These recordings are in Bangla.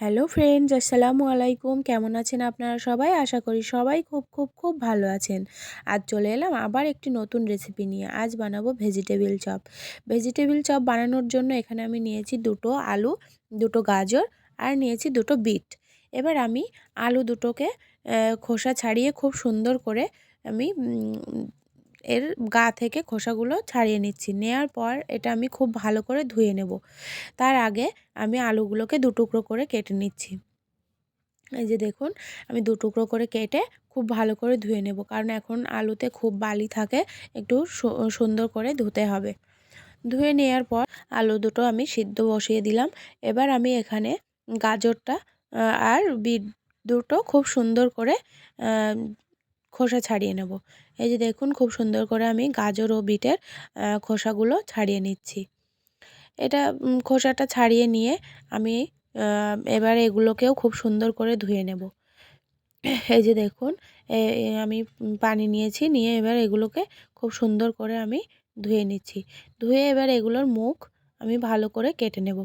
হ্যালো ফ্রেন্ডস, আসসালামু আলাইকুম। কেমন আছেন আপনারা সবাই? আশা করি সবাই খুব খুব খুব ভালো আছেন। আজ চলে এলাম আবার একটি নতুন রেসিপি নিয়ে। আজ বানাবো ভেজিটেবিল চপ ভেজিটেবিল চপ বানানোর জন্য এখানে আমি নিয়েছি দুটো আলু, দুটো গাজর আর নিয়েছি দুটো বিট এবার আমি আলু দুটোকে খোসা ছাড়িয়ে খুব সুন্দর করে আমি এর গা থেকে খোসাগুলো ছাড়িয়ে নিচ্ছি। নেওয়ার পর এটা আমি খুব ভালো করে ধুয়ে নেব। তার আগে আমি আলুগুলোকে দু টুকরো করে কেটে নিচ্ছি। এই যে দেখুন, আমি দু টুকরো করে কেটে খুব ভালো করে ধুয়ে নেব। কারণ এখন আলুতে খুব বালি থাকে, একটু সুন্দর করে ধুতে হবে। ধুয়ে নেওয়ার পর আলু দুটো আমি সিদ্ধ বসিয়ে দিলাম। এবার আমি এখানে গাজরটা আর বিট দুটো খুব সুন্দর করে খোসা ছাড়িয়ে নেব। এই যে দেখুন, খুব সুন্দর করে আমি গাজর ও বিটের খোসাগুলো ছাড়িয়ে নিচ্ছি। এটা খোসাটা ছাড়িয়ে নিয়ে আমি এবার এগুলোকেও খুব সুন্দর করে ধুয়ে নেব। এই যে দেখুন আমি পানি নিয়েছি, নিয়ে এবার এগুলোকে খুব সুন্দর করে আমি ধুয়ে নিচ্ছি। ধুয়ে এবার এগুলোর মুখ আমি ভালো করে কেটে নেব।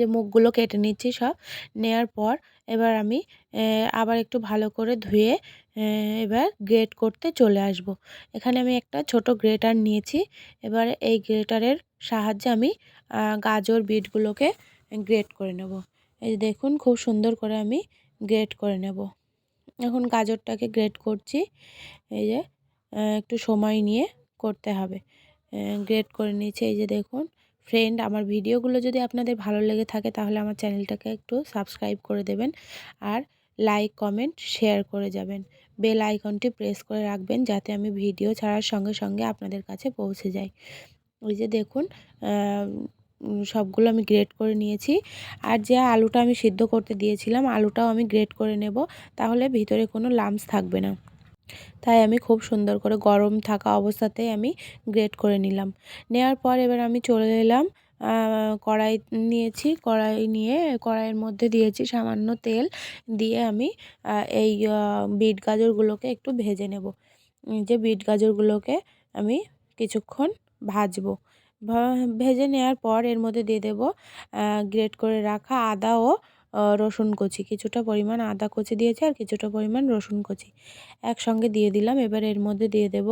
যে মুখগুলো কেটে নিচ্ছি সব। নেয়ার পর এবার আমি আবার একটু ভালো করে ধুয়ে এবার গ্রেট করতে চলে আসব। এখানে আমি একটা ছোট গ্রেটার নিয়েছি। এবার এই গ্রেটারের সাহায্যে আমি গাজর বিটগুলোকে গ্রেট করে নেব। এই দেখুন খুব সুন্দর করে আমি গ্রেট করে নেব। এখন গাজরটাকে গ্রেট করছি। এই যে একটু সময় নিয়ে করতে হবে। গ্রেট করে নিয়েছি। এই যে দেখুন ফ্রেন্ড আমার ভিডিওগুলো যদি আপনাদের ভালো লেগে থাকে, তাহলে আমার চ্যানেলটাকে একটু সাবস্ক্রাইব করে দেবেন আর লাইক কমেন্ট শেয়ার করে যাবেন। বেল আইকনটি প্রেস করে রাখবেন যাতে আমি ভিডিও ছাড়ার সঙ্গে সঙ্গে আপনাদের কাছে পৌঁছে যাই। ওই যে দেখুন সবগুলো আমি গ্রেট করে নিয়েছি। আর যে আলুটা আমি সিদ্ধ করতে দিয়েছিলাম, আলুটাও আমি গ্রেট করে নেব, তাহলে ভিতরে কোনো লামস থাকবে না। তাই আমি খুব সুন্দর করে গরম থাকা অবস্থাতেই আমি গ্রেট করে নিলাম। নেওয়ার পর এবার আমি চলে এলাম কড়াই নিয়েছি, কড়াই নিয়ে কড়াইয়ের মধ্যে দিয়েছি সামান্য তেল দিয়ে আমি এই বিট গাজরগুলোকে একটু ভেজে নেব। যে বিট গাজরগুলোকে আমি কিছুক্ষণ ভাজবো। ভেজে নেওয়ার পর এর মধ্যে দিয়ে দেব গ্রেট করে রাখা আদা ও রসুন কুচি। কিছুটা পরিমাণ আদা কুচি দিয়েছি আর কিছুটা পরিমাণ রসুন কুচি। একসঙ্গে দিয়ে দিলাম। এবার এর মধ্যে দিয়ে দেব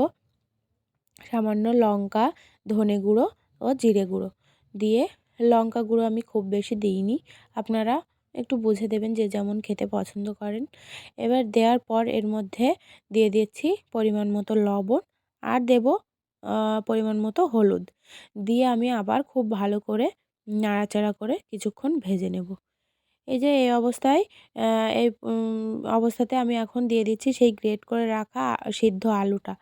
সামান্য লঙ্কা, ধনে গুঁড়ো ও জিরে গুঁড়ো। দিয়ে লঙ্কা গুঁড়ো আমি খুব বেশি দিইনি। আপনারা একটু বুঝে দেবেন যে যেমন খেতে পছন্দ করেন। এবার দেওয়ার পর এর মধ্যে দিয়ে দিচ্ছি পরিমাণ মতো লবণ আর দেব পরিমাণ মতো হলুদ। দিয়ে আমি আবার খুব ভালো করে নাড়াচাড়া করে কিছুক্ষণ ভেজে নেব। এই যে, এই অবস্থায় এই অবস্থাতে আমি এখন দিয়ে দিচ্ছি সেই গ্রেট করে রাখা সিদ্ধ আলুটা।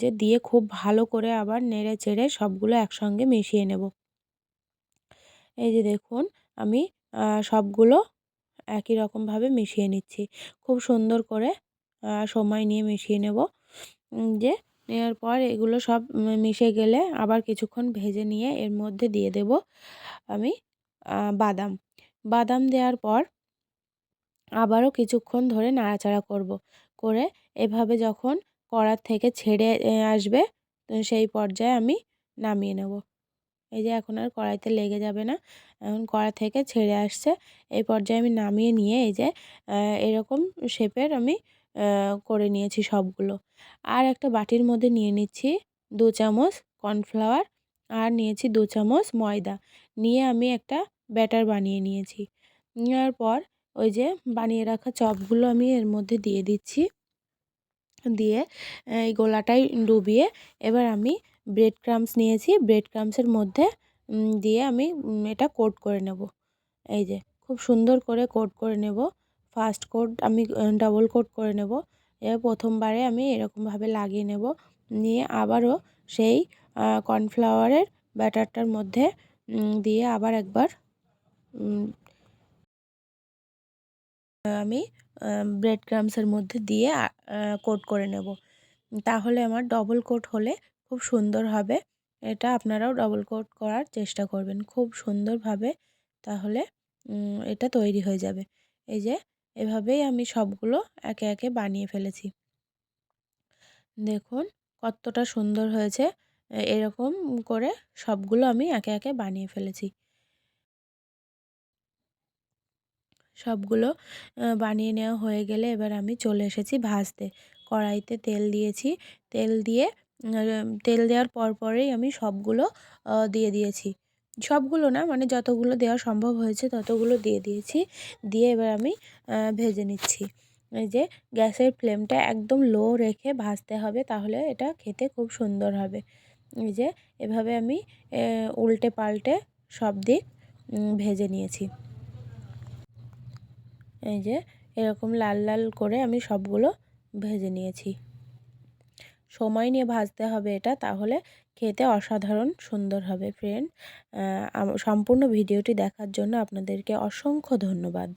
যে দিয়ে খুব ভালো করে আবার নেড়ে চেড়ে সবগুলো একসঙ্গে মিশিয়ে নেব। এই যে দেখুন, আমি সবগুলো একই রকমভাবে মিশিয়ে নিচ্ছি। খুব সুন্দর করে সময় নিয়ে মিশিয়ে নেব। যে নেওয়ার পর এগুলো সব মিশে গেলে আবার কিছুক্ষণ ভেজে নিয়ে এর মধ্যে দিয়ে দেব আমি বাদাম। বাদাম দেওয়ার পর আবারও কিছুক্ষণ ধরে নাড়াচাড়া করব। করে এভাবে যখন কড়ার থেকে ছেড়ে আসবে সেই পর্যায়ে আমি নামিয়ে নেব। এই যে এখন আর কড়াইতে লেগে যাবে না, এখন কড়া থেকে ছেড়ে আসছে। এই পর্যায়ে আমি নামিয়ে নিয়ে এই যে এরকম শেপের আমি করে নিয়েছি সবগুলো। আর একটা বাটির মধ্যে নিয়ে নিচ্ছি দু চামচ কর্নফ্লাওয়ার আর নিয়েছি দু চামচ ময়দা। নিয়ে আমি একটা ব্যাটার বানিয়ে নিয়েছি। নেওয়ার পর ওই যে বানিয়ে রাখা চপগুলো আমি এর মধ্যে দিয়ে দিচ্ছি। দিয়ে এই গোলাটাই ডুবিয়ে এবার আমি ব্রেড ক্রামস নিয়েছি। ব্রেড ক্রামসের মধ্যে দিয়ে আমি এটা কোট করে নেব। এই যে, খুব সুন্দর করে কোট করে নেব। ফার্স্ট কোট আমি ডাবল কোট করে নেব। এবার প্রথমবারে আমি এরকমভাবে লাগিয়ে নেব। নিয়ে আবারও সেই কর্নফ্লাওয়ারের ব্যাটারটার মধ্যে দিয়ে আবার একবার আমি ব্রেড ক্রামসের মধ্যে দিয়ে কোট করে নেব। তাহলে আমার ডবল কোট হলে খুব সুন্দর হবে। এটা আপনারাও ডবল কোট করার চেষ্টা করবেন। খুব সুন্দরভাবে তাহলে এটা তৈরি হয়ে যাবে। এই যে, এভাবেই আমি সবগুলো একে একে বানিয়ে ফেলেছি। দেখুন, কতটা সুন্দর হয়েছে। এরকম করে সবগুলো আমি একে একে বানিয়ে ফেলেছি। সবগুলো বানিয়ে নেওয়া হয়ে গেলে এবার আমি চলে এসেছি ভাজতে। কড়াইতে তেল দিয়েছি। তেল দিয়ে তেল দেওয়ার পর পরেই আমি সবগুলো দিয়ে দিয়েছি। সবগুলো না মানে যতগুলো দেওয়া সম্ভব হয়েছে ততগুলো দিয়ে দিয়েছি। দিয়ে এবার আমি ভেজে নিচ্ছি। এই যে গ্যাসের ফ্লেমটা একদম লো রেখে ভাজতে হবে তাহলে এটা খেতে খুব সুন্দর হবে। এই যে এভাবে আমি উল্টে পাল্টে সব দিক ভেজে নিয়েছি। এই যে, এরকম লাল লাল করে আমি সবগুলো ভেজে নিয়েছি। সময় নিয়ে ভাজতে হবে এটা, তাহলে খেতে অসাধারণ সুন্দর হবে ফ্রেন্ড সম্পূর্ণ ভিডিওটি দেখার জন্য আপনাদেরকে অসংখ্য ধন্যবাদ।